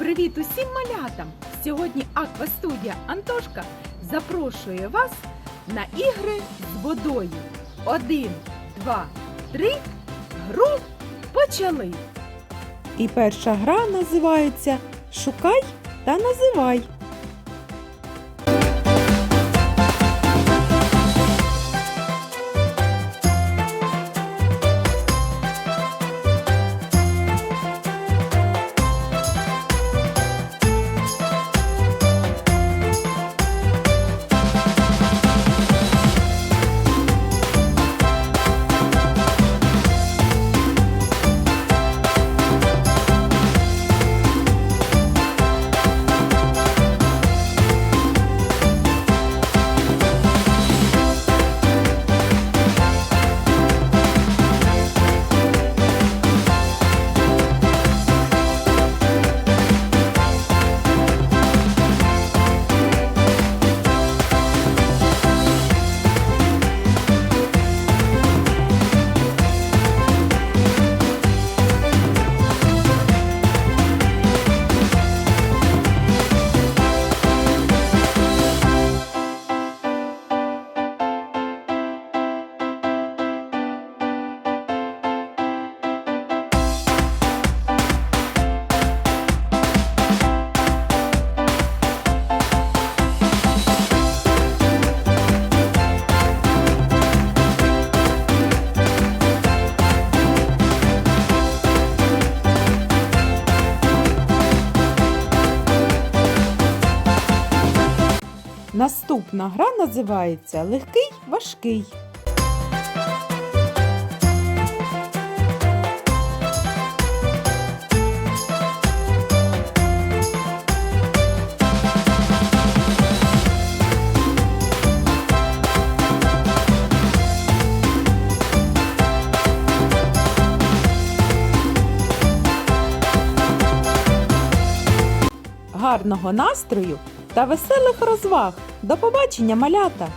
Привіт усім малятам! Сьогодні Аквастудія Антошка запрошує вас на ігри з водою. Один, два, три. Гру почали. І перша гра називається Шукай та називай. Наступна гра називається Легкий важкий. Гарного настрою та веселих розваг. До побачення, малята!